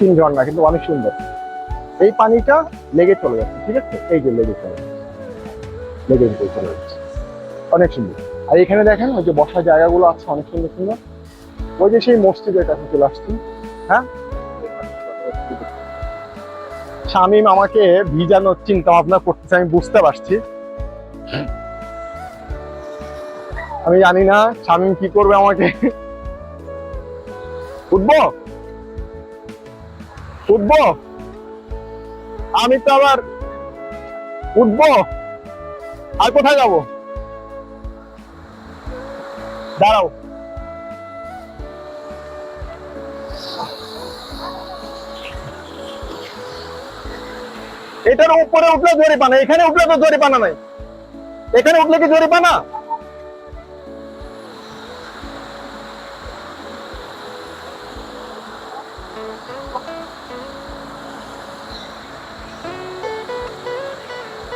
কৃত্রিম ঝর্ণা, কিন্তু অনেক সুন্দর। এই পানিটা লেগে চলে যাচ্ছে, ঠিক আছে? এই যে লেগে চলে লেগে চলে যাচ্ছে অনেক সুন্দর। আর এখানে দেখেন, ওই যে বসার জায়গাগুলো আছে, অনেক সুন্দর সুন্দর। ওই যে সেই মসজিদের কাছে চলে আসছি হ্যাঁ? শামিম আমাকে ভিজানোর চিন্তা ভাবনা করতেছে, আমি বুঝতে পারছি। আমি জানি না, শামিম কি করবে আমাকে? উঠবো? উঠবো? আমি তো আবার উঠবো? আর কোথায় যাব? দাঁড়াও। এটার উপরে উঠলে জরিপানা এখানে উঠলে তো জরিপানা নাই। এখানে উঠলে কি জরিপানা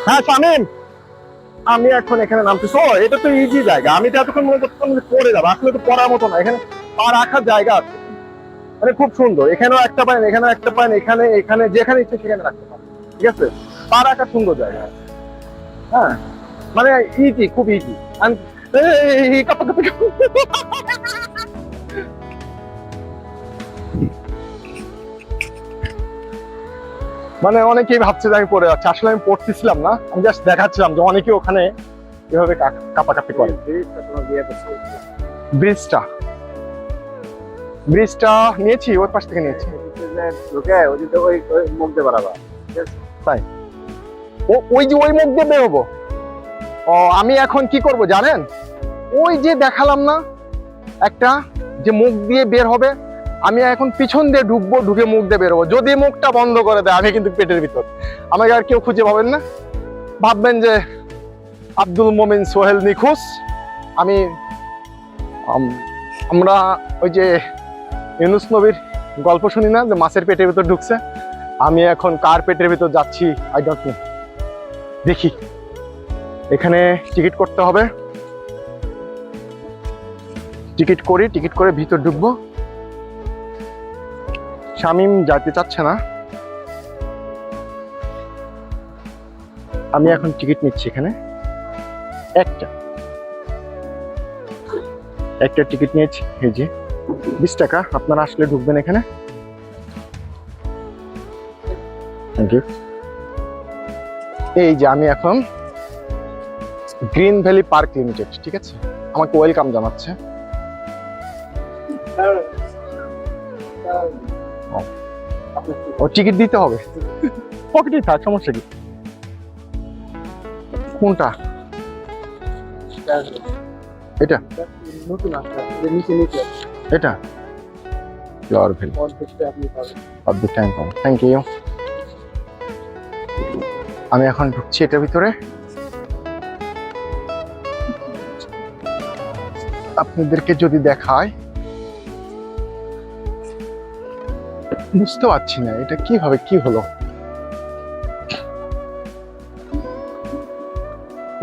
হ্যাঁ শামিম আমি এখন এখানে নামতেছি ও এটা তো ইজি জায়গা আমি তো এতক্ষণ মনে করতাম পড়ে যাব আসলে তো পড়ার মতো না এখানে পা রাখার জায়গা আছে মানে খুব সুন্দর এখানেও একটা পাইন এখানেও একটা পাইন এখানে এখানে যেখানে ইচ্ছে সেখানে রাখতে পারেন ঠিক আছে পা রাখার সুন্দর জায়গা হ্যাঁ মানে ইজি খুব ইজি মানে অনেকেই ভাবছে যে আমি পড়ে যাচ্ছি। আসলে আমি পড়তেছিলাম না আমি জাস্ট দেখাচ্ছিলাম যে অনেকে ওখানে এভাবে কাপাকাপি করে। ব্রিজটা ব্রিজটা। নিয়েছি ওর পাশ থেকে নিয়েছি। ও ওই যে ওই মুখ দিয়ে বেরোবো। ও আমি এখন কি করব জানেন? ওই যে দেখালাম না একটা যে মুখ দিয়ে বের হবে আমি এখন পিছন দিয়ে ঢুকবো, ঢুকে মুখ দিয়ে বেরোবো। যদি মুখটা বন্ধ করে দেয়, আমি কিন্তু পেটের ভিতর। আমাকে আর কেউ খুঁজে পাবেন না। ভাববেন যে আব্দুল মোমিন সোহেল নিখোঁজ। আমি আমরা ওই যে ইউনুস নবীর গল্প শুনি না, যে মাছের পেটের ভিতর ঢুকছে? আমি এখন কার পেটের ভিতর যাচ্ছি আই ডোন্ট নো দেখি। এখানে টিকিট করতে হবে। টিকিট করি, টিকিট করে ভিতর ঢুকবো। শামিম যাইতে চাচ্ছে না। আমি এখন টিকিট নিচ্ছি এখানে। একটা। একটা টিকিট নিয়েছি, এই যে। বিশ টাকা, আপনারা আসলে ঢুকবেন এখানে। থ্যাংক ইউ এই যে আমি এখন গ্রিন ভ্যালি পার্ক লিমিটেড, ঠিক আছে? আমাকে ওয়েলকাম জানাচ্ছে। ও টিকিট দিতে হবে। পকেটেই থাক, সমস্যা কি? কোনটা? এটা। নতুন এটা পাবেন অফ দ্য টাইম পাবো থ্যাংক ইউ আমি এখন ঢুকছি এটার ভিতরে। আপনাদেরকে যদি দেখায় বুঝতে পারছি না, এটা কীভাবে কি হলো?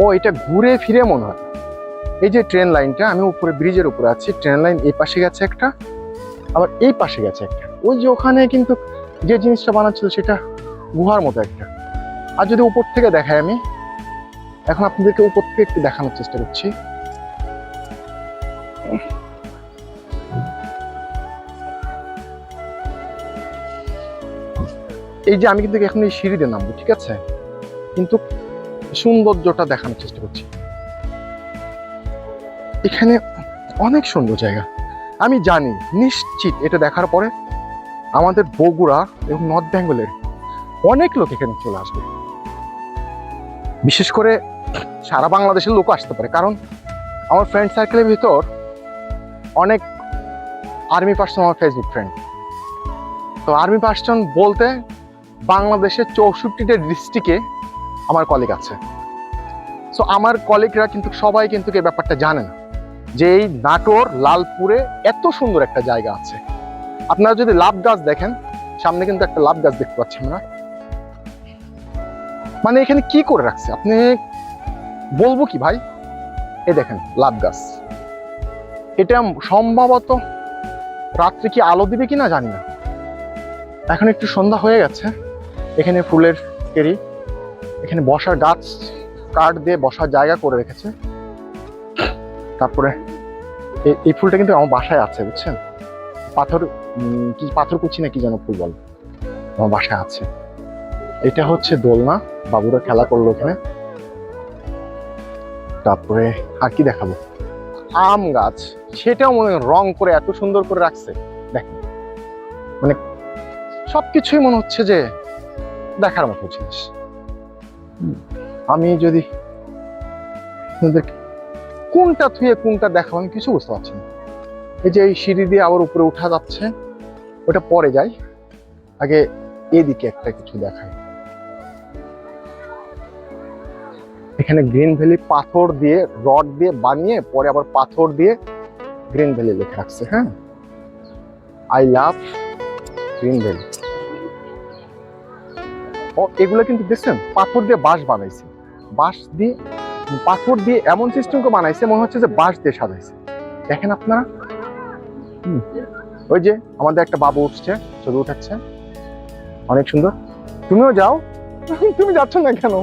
ও, এটা ঘুরে ফিরে মনে হয়। এই যে ট্রেন লাইনটা আমি উপরে ব্রিজের উপরে আছি ট্রেন লাইন এই পাশে গেছে একটা, আবার এই পাশে গেছে একটা। ওই যে ওখানে কিন্তু যে জিনিসটা বানাচ্ছিল সেটা গুহার মতো একটা। আর যদি উপর থেকে দেখাই আমি, এখন আপনাদেরকে উপর থেকে একটু দেখানোর চেষ্টা করছি। এই যে আমি কিন্তু এখন এই সিঁড়িতে নামবো, ঠিক আছে? কিন্তু সৌন্দর্যটা দেখানোর চেষ্টা করছি। এখানে অনেক সুন্দর জায়গা। আমি জানি, নিশ্চিত এটা দেখার পরে আমাদের বগুড়া এবং নর্থ বেঙ্গলের অনেক লোক এখানে চলে আসবে। বিশেষ করে সারা বাংলাদেশের লোক আসতে পারে, কারণ আমার ফ্রেন্ড সার্কেলের ভিতর অনেক আর্মি পার্সন আমার ফেসবুক ফ্রেন্ড তো আর্মি পার্সন বলতে বাংলাদেশের চৌষট্টিটা ডিস্ট্রিক্টে আমার কলিগ আছে। সো আমার কলিগরা কিন্তু, সবাই কিন্তু এই ব্যাপারটা জানে না যে এই নাটোর, লালপুরে এত সুন্দর একটা জায়গা আছে। আপনারা যদি লাভ গাছ দেখেন, সামনে কিন্তু একটা লাভ গাছ দেখতে পাচ্ছি আমরা। মানে এখানে কি করে রাখছে? আপনি বলব কি ভাই? এ দেখেন লাভ গাছ। এটা সম্ভবত রাত্রে কি আলো দিবে কিনা জানি না। এখন একটু সন্ধ্যা হয়ে গেছে। এখানে ফুলের কেরি, এখানে বসার গাছ, কাঠ দিয়ে বসার জায়গা করে রেখেছে। তারপরে এই- ফুলটা কিন্তু আমার বাসায় আছে, বুঝছেন? পাথর কি পাথর কুচি না কি যেন ফুল বল? আমার বাসায় আছে। এটা হচ্ছে দোলনা, বাবুরা খেলা করল ওখানে। তারপরে আর কি দেখাবো? আম গাছ, সেটাও মনে রং করে এত সুন্দর করে রাখছে। দেখেন। মানে সবকিছুই মনে হচ্ছে যে দেখার মতো জিনিস। আমি যদি কোনটা থুয়ে কোনটা দেখাবো আমি কিছু বুঝতে পারছি না। এই যে এই সিঁড়ি দিয়ে আবার উপরে উঠা যাচ্ছে, ওটা পরে যাই। আগে এদিকে একটা কিছু দেখায় এখানে গ্রিন ভ্যালি পাথর দিয়ে, রড দিয়ে বানিয়ে, পরে আবার পাথর দিয়ে গ্রিন ভ্যালি লেখা রাখছে হ্যাঁ? I love green valley. ও এগুলো কিন্তু দেখছেন পাথর দিয়ে বাঁশ বানাইছে। বাঁশ দিয়ে পাথর দিয়ে এমন সিস্টেম করে বানাইছে মনে হচ্ছে যে বাঁশ দিয়ে সাজাইছে। দেখেন আপনারা। ওই যে আমাদের একটা বাবু উঠছে ছবি উঠাচ্ছে। অনেক সুন্দর। তুমিও যাও। তুমি যাচ্ছ না কেন?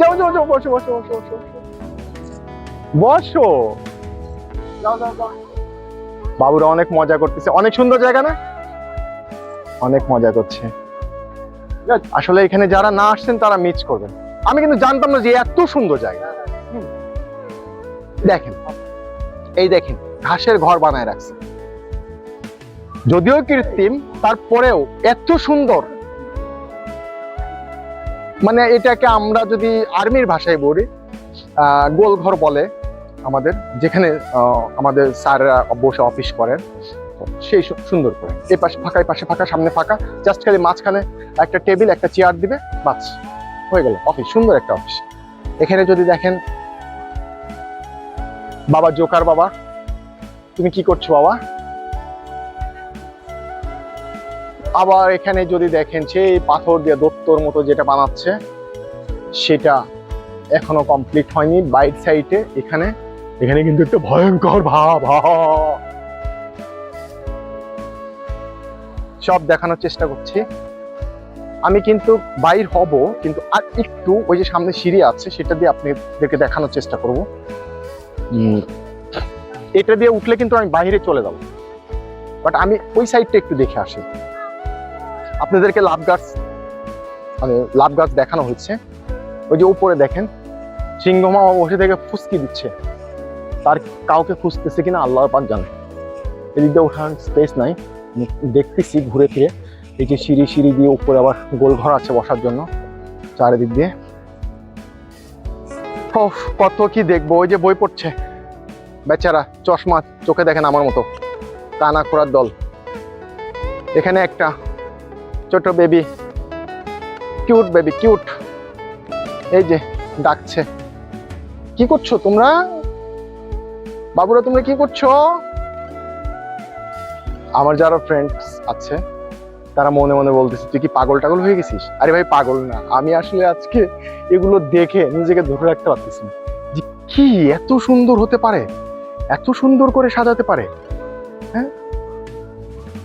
যাও যাও যাও। বসো বসো বসো বসো। বসো। বাবুরা অনেক মজা করতেছে। অনেক সুন্দর জায়গা না? অনেক মজা করছে। আসলে এখানে যারা না আসছেন তারা মিস করবেন। আমি কিন্তু জানতাম না যে এত সুন্দর জায়গা। দেখেন এই দেখেন ঘাসের ঘর বানায় রাখছে। যদিও কৃত্রিম তারপরেও এত সুন্দর। মানে এটাকে আমরা যদি আর্মির ভাষায় বলি আহ, গোলঘর বলে আমাদের যেখানে আমাদের স্যাররা বসে অফিস করেন। সেই সুন্দর করে। এই পাশে ফাঁকা, এই পাশে ফাঁকা, সামনে ফাঁকা। জাস্ট খালি মাঝখানে একটা টেবিল, একটা চেয়ার দিবে, বাস। হয়ে গেল। অফিস সুন্দর একটা অফিস এখানে যদি দেখেন, বাবা জোকার বাবা। তুমি কি করছ বাবা? আবার এখানে যদি দেখেন, সেই পাথর দিয়ে দত্তর মতো যেটা বানাচ্ছে, সেটা এখনও কমপ্লিট হয়নি। বাইট সাইডে এখানে এখানে কিন্তু একটা ভয়ঙ্কর ভাব। সব দেখানোর চেষ্টা করছি। আমি কিন্তু বাইর হব, কিন্তু আর একটু ওই যে সামনে সিঁড়ি আছে, সেটা দিয়ে আপনাদেরকে দেখানোর চেষ্টা করব। এটা দিয়ে উঠলে কিন্তু আমি বাইরে চলে যাব। বাট আমি ওই সাইডটা একটু দেখে আসি। আপনাদেরকে লাভ গাছ মানে লাভ গাছ দেখানো হচ্ছে ওই যে উপরে দেখেন, সিংহ মামা বসে থেকে ফুসকি দিচ্ছে। তার কাউকে খুঁজতেছে কিনা আল্লাহ পাক জানে। এদিক দিয়ে ওঠার স্পেস নাই। দেখতেছি ঘুরে ফিরে। এই যে সিঁড়ি সিঁড়ি দিয়ে উপরে আবার গোল ঘর আছে বসার জন্য, চারিদিক দিয়ে। কত কি দেখব, ওই যে বই পড়ছে। বেচারা চশমা চোখে দেখেন আমার মতো। কানা খোরার দল। এখানে একটা ছোট বেবি কিউট বেবি কিউট। এই যে ডাকছে। কি করছ তোমরা? বাবুরা, তোমরা কি করছ? আমার যারা ফ্রেন্ডস আছে, তারা মনে মনে বলতেছে, তুই কি পাগল টাগল হয়ে গেছিস? আরে ভাই, পাগল না। আমি আসলে আজকে এগুলো দেখে নিজেকে ধরে রাখতে পারতেছি যে কি এত সুন্দর হতে পারে? এত সুন্দর করে সাজাতে পারে? হ্যাঁ?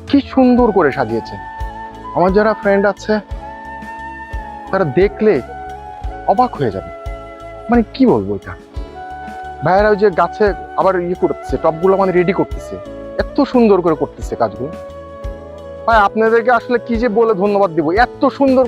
কি সুন্দর করে সাজিয়েছে। আমার যারা ফ্রেন্ড আছে, তারা দেখলে অবাক হয়ে যাবে। মানে কি বলব এটা? ভাইয়েরা ওই যে গাছে আবার ইয়ে করতেছে, টপগুলো মানে রেডি করতেছে। এত সুন্দর করে করতেছে কাজগুলো। ভাই, আপনাদেরকে আসলে কি যে বলে ধন্যবাদ দিব। এত সুন্দর